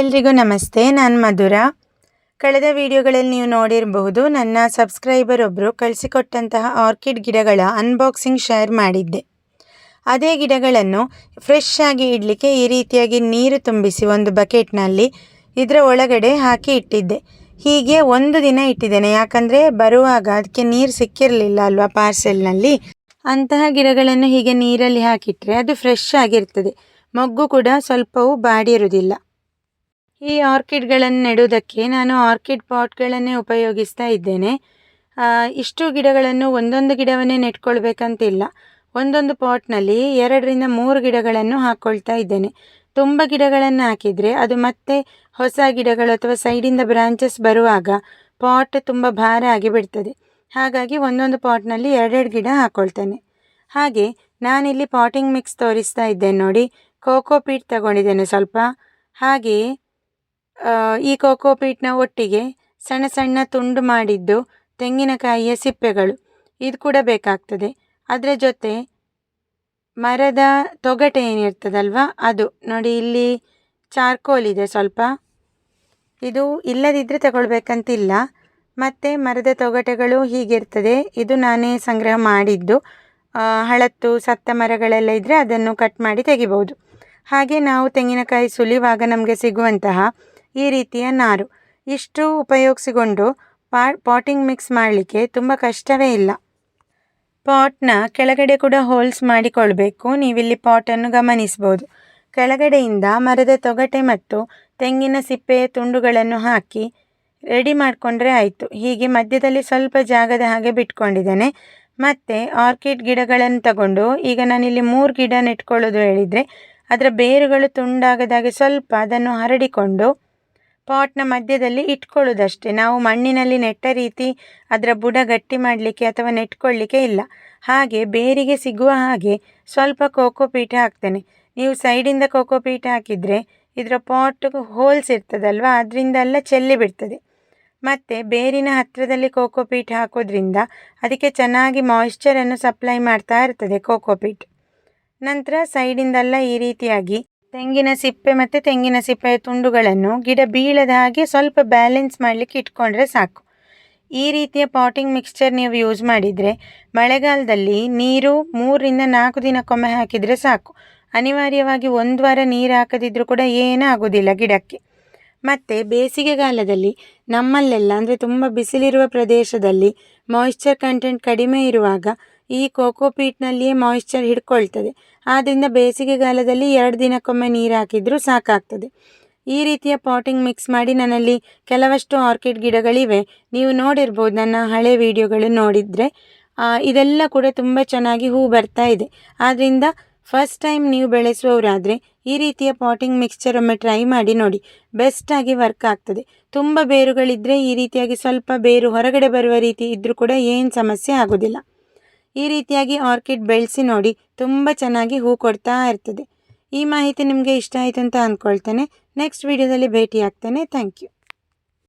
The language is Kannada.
ಎಲ್ರಿಗೂ ನಮಸ್ತೆ, ನಾನು ಮಧುರ. ಕಳೆದ ವಿಡಿಯೋಗಳಲ್ಲಿ ನೀವು ನೋಡಿರಬಹುದು, ನನ್ನ ಸಬ್ಸ್ಕ್ರೈಬರ್ ಒಬ್ಬರು ಕಳಿಸಿಕೊಟ್ಟಂತಹ ಆರ್ಕಿಡ್ ಗಿಡಗಳ ಅನ್ಬಾಕ್ಸಿಂಗ್ ಶೇರ್ ಮಾಡಿದ್ದೆ. ಅದೇ ಗಿಡಗಳನ್ನು ಫ್ರೆಶ್ ಆಗಿ ಇಡಲಿಕ್ಕೆ ಈ ರೀತಿಯಾಗಿ ನೀರು ತುಂಬಿಸಿ ಒಂದು ಬಕೆಟ್ನಲ್ಲಿ ಇದರ ಒಳಗಡೆ ಹಾಕಿ ಇಟ್ಟಿದ್ದೆ. ಹೀಗೆ ಒಂದು ದಿನ ಇಟ್ಟಿದ್ದೇನೆ, ಯಾಕಂದರೆ ಬರುವಾಗ ಅದಕ್ಕೆ ನೀರು ಸಿಕ್ಕಿರಲಿಲ್ಲ ಅಲ್ವಾ ಪಾರ್ಸೆಲ್ನಲ್ಲಿ. ಅಂತಹ ಗಿಡಗಳನ್ನು ಹೀಗೆ ನೀರಲ್ಲಿ ಹಾಕಿಟ್ಟರೆ ಅದು ಫ್ರೆಶ್ ಆಗಿರ್ತದೆ. ಮೊಗ್ಗು ಕೂಡ ಸ್ವಲ್ಪವೂ ಬಾಡಿರುವುದಿಲ್ಲ. ಈ ಆರ್ಕಿಡ್ಗಳನ್ನು ನೆಡುವುದಕ್ಕೆ ನಾನು ಆರ್ಕಿಡ್ ಪಾಟ್ಗಳನ್ನೇ ಉಪಯೋಗಿಸ್ತಾ ಇದ್ದೇನೆ. ಇಷ್ಟು ಗಿಡಗಳನ್ನು ಒಂದೊಂದು ಗಿಡವನ್ನೇ ನೆಟ್ಕೊಳ್ಬೇಕಂತಿಲ್ಲ. ಒಂದೊಂದು ಪಾಟ್ನಲ್ಲಿ ಎರಡರಿಂದ ಮೂರು ಗಿಡಗಳನ್ನು ಹಾಕ್ಕೊಳ್ತಾ ಇದ್ದೇನೆ. ತುಂಬ ಗಿಡಗಳನ್ನು ಹಾಕಿದರೆ ಅದು ಮತ್ತೆ ಹೊಸ ಗಿಡಗಳು ಅಥವಾ ಸೈಡಿಂದ ಬ್ರಾಂಚಸ್ ಬರುವಾಗ ಪಾಟ್ ತುಂಬ ಭಾರ ಆಗಿಬಿಡ್ತದೆ. ಹಾಗಾಗಿ ಒಂದೊಂದು ಪಾಟ್ನಲ್ಲಿ ಎರಡೆರಡು ಗಿಡ ಹಾಕ್ಕೊಳ್ತೇನೆ ಹಾಗೆ ನಾನಿಲ್ಲಿ ಪಾಟಿಂಗ್ ಮಿಕ್ಸ್ ತೋರಿಸ್ತಾ ಇದ್ದೇನೆ ನೋಡಿ. ಕೋಕೋ ಪೀಟ್ ತಗೊಂಡಿದ್ದೇನೆ ಸ್ವಲ್ಪ. ಹಾಗೆಯೇ ಈ ಕೋಕೋಪೀಟ್ನ ಒಟ್ಟಿಗೆ ಸಣ್ಣ ಸಣ್ಣ ತುಂಡು ಮಾಡಿದ್ದು ತೆಂಗಿನಕಾಯಿಯ ಸಿಪ್ಪೆಗಳು. ಇದು ಕೂಡ ಬೇಕಾಗ್ತದೆ. ಅದರ ಜೊತೆ ಮರದ ತೊಗಟೆ ಏನಿರ್ತದಲ್ವ, ಅದು. ನೋಡಿ, ಇಲ್ಲಿ ಚಾರ್ಕೋಲ್ ಇದೆ ಸ್ವಲ್ಪ. ಇದು ಇಲ್ಲದಿದ್ದರೆ ತಗೊಳ್ಬೇಕಂತಿಲ್ಲ. ಮತ್ತು ಮರದ ತೊಗಟೆಗಳು ಹೀಗಿರ್ತದೆ. ಇದು ನಾನೇ ಸಂಗ್ರಹ ಮಾಡಿದ್ದು. ಹಳತ್ತು ಸತ್ತ ಮರಗಳೆಲ್ಲ ಇದ್ದರೆ ಅದನ್ನು ಕಟ್ ಮಾಡಿ ತೆಗಿಬೋದು ಹಾಗೆ ನಾವು ತೆಂಗಿನಕಾಯಿ ಸುಲಿಯುವಾಗ ನಮಗೆ ಸಿಗುವಂತಹ ಈ ರೀತಿಯ ನಾರು. ಇಷ್ಟು ಉಪಯೋಗಿಸಿಕೊಂಡು ಪಾಟಿಂಗ್ ಮಿಕ್ಸ್ ಮಾಡಲಿಕ್ಕೆ ತುಂಬ ಕಷ್ಟವೇ ಇಲ್ಲ. ಪಾಟ್ನ ಕೆಳಗಡೆ ಕೂಡ ಹೋಲ್ಸ್ ಮಾಡಿಕೊಳ್ಬೇಕು. ನೀವಿಲ್ಲಿ ಪಾಟನ್ನು ಗಮನಿಸ್ಬೋದು. ಕೆಳಗಡೆಯಿಂದ ಮರದ ತೊಗಟೆ ಮತ್ತು ತೆಂಗಿನ ಸಿಪ್ಪೆಯ ತುಂಡುಗಳನ್ನು ಹಾಕಿ ರೆಡಿ ಮಾಡಿಕೊಂಡ್ರೆ ಆಯಿತು. ಹೀಗೆ ಮಧ್ಯದಲ್ಲಿ ಸ್ವಲ್ಪ ಜಾಗದ ಹಾಗೆ ಬಿಟ್ಕೊಂಡಿದ್ದೇನೆ. ಮತ್ತು ಆರ್ಕಿಡ್ ಗಿಡಗಳನ್ನು ತಗೊಂಡು ಈಗ ನಾನಿಲ್ಲಿ ಮೂರು ಗಿಡ ನೆಟ್ಕೊಳ್ಳೋದು ಹೇಳಿದರೆ, ಅದರ ಬೇರುಗಳು ತುಂಡಾಗದಾಗೆ ಸ್ವಲ್ಪ ಅದನ್ನು ಹರಡಿಕೊಂಡು ಪಾಟ್ನ ಮಧ್ಯದಲ್ಲಿ ಇಟ್ಕೊಳ್ಳೋದಷ್ಟೇ. ನಾವು ಮಣ್ಣಿನಲ್ಲಿ ನೆಟ್ಟ ರೀತಿ ಅದರ ಬುಡ ಗಟ್ಟಿ ಮಾಡಲಿಕ್ಕೆ ಅಥವಾ ನೆಟ್ಕೊಳ್ಳಿಕ್ಕೆ ಇಲ್ಲ. ಹಾಗೆ ಬೇರಿಗೆ ಸಿಗುವ ಹಾಗೆ ಸ್ವಲ್ಪ ಕೋಕೋ ಪೀಠ ಹಾಕ್ತೇನೆ. ನೀವು ಸೈಡಿಂದ ಕೋಕೋ ಪೀಠ ಹಾಕಿದರೆ ಇದರ ಪಾಟ್ ಹೋಲ್ಸ್ ಇರ್ತದಲ್ವ? ಅದರಿಂದೆಲ್ಲ ಚೆಲ್ಲಿ ಬಿಡ್ತದೆ. ಮತ್ತು ಬೇರಿನ ಹತ್ತಿರದಲ್ಲಿ ಕೋಕೋ ಪೀಠ ಹಾಕೋದ್ರಿಂದ ಅದಕ್ಕೆ ಚೆನ್ನಾಗಿ ಮಾಯಿಶ್ಚರನ್ನು ಸಪ್ಲೈ ಮಾಡ್ತಾ ಇರ್ತದೆ ಕೋಕೋ ಪೀಟ್ ನಂತರ ಸೈಡಿಂದೆಲ್ಲ ಈ ರೀತಿಯಾಗಿ ತೆಂಗಿನ ಸಿಪ್ಪೆ ಮತ್ತು ತೆಂಗಿನ ಸಿಪ್ಪೆಯ ತುಂಡುಗಳನ್ನು ಗಿಡ ಬೀಳದ ಹಾಗೆ ಸ್ವಲ್ಪ ಬ್ಯಾಲೆನ್ಸ್ ಮಾಡಲಿಕ್ಕೆ ಇಟ್ಕೊಂಡ್ರೆ ಸಾಕು. ಈ ರೀತಿಯ ಪಾಟಿಂಗ್ ಮಿಕ್ಸ್ಚರ್ ನೀವು ಯೂಸ್ ಮಾಡಿದರೆ ಮಳೆಗಾಲದಲ್ಲಿ ನೀರು ಮೂರರಿಂದ ನಾಲ್ಕು ದಿನಕ್ಕೊಮ್ಮೆ ಹಾಕಿದರೆ ಸಾಕು. ಅನಿವಾರ್ಯವಾಗಿ ಒಂದು ವಾರ ನೀರು ಹಾಕದಿದ್ದರೂ ಕೂಡ ಏನೂ ಆಗೋದಿಲ್ಲ ಗಿಡಕ್ಕೆ. ಮತ್ತು ಬೇಸಿಗೆಗಾಲದಲ್ಲಿ ನಮ್ಮಲ್ಲೆಲ್ಲ, ಅಂದರೆ ತುಂಬ ಬಿಸಿಲಿರುವ ಪ್ರದೇಶದಲ್ಲಿ ಮಾಯಿಶ್ಚರ್ ಕಂಟೆಂಟ್ ಕಡಿಮೆ ಇರುವಾಗ ಈ ಕೋಕೋ ಪೀಟ್ನಲ್ಲಿಯೇ ಮಾಯಿಶ್ಚರ್ ಹಿಡ್ಕೊಳ್ತದೆ. ಆದ್ದರಿಂದ ಬೇಸಿಗೆಗಾಲದಲ್ಲಿ ಎರಡು ದಿನಕ್ಕೊಮ್ಮೆ ನೀರು ಹಾಕಿದರೂ ಸಾಕಾಗ್ತದೆ. ಈ ರೀತಿಯ ಪಾಟಿಂಗ್ ಮಿಕ್ಸ್ ಮಾಡಿ ನನ್ನಲ್ಲಿ ಕೆಲವಷ್ಟು ಆರ್ಕಿಡ್ ಗಿಡಗಳಿವೆ. ನೀವು ನೋಡಿರ್ಬೋದು ನನ್ನ ಹಳೆ ವಿಡಿಯೋಗಳು ನೋಡಿದರೆ. ಇದೆಲ್ಲ ಕೂಡ ತುಂಬ ಚೆನ್ನಾಗಿ ಹೂ ಬರ್ತಾ ಇದೆ. ಆದ್ದರಿಂದ ಫಸ್ಟ್ ಟೈಮ್ ನೀವು ಬೆಳೆಸುವವರಾದರೆ ಈ ರೀತಿಯ ಪಾಟಿಂಗ್ ಮಿಕ್ಸ್ಚರ್ ಒಮ್ಮೆ ಟ್ರೈ ಮಾಡಿ ನೋಡಿ. ಬೆಸ್ಟಾಗಿ ವರ್ಕ್ ಆಗ್ತದೆ. ತುಂಬ ಬೇರುಗಳಿದ್ದರೆ ಈ ರೀತಿಯಾಗಿ ಸ್ವಲ್ಪ ಬೇರು ಹೊರಗಡೆ ಬರುವ ರೀತಿ ಇದ್ದರೂ ಕೂಡ ಏನು ಸಮಸ್ಯೆ ಆಗೋದಿಲ್ಲ. ಈ ರೀತಿಯಾಗಿ ಆರ್ಕಿಡ್ ಬೆಳೆಸಿ ನೋಡಿ ತುಂಬ ಚೆನ್ನಾಗಿ ಹೂ ಕೊಡ್ತಾ ಇರ್ತದೆ. ಈ ಮಾಹಿತಿ ನಿಮಗೆ ಇಷ್ಟ ಆಯಿತು ಅಂತ ಅಂದ್ಕೊಳ್ತೇನೆ ನೆಕ್ಸ್ಟ್ ವಿಡಿಯೋದಲ್ಲಿ ಭೇಟಿ ಆಗ್ತೇನೆ ಥ್ಯಾಂಕ್ ಯು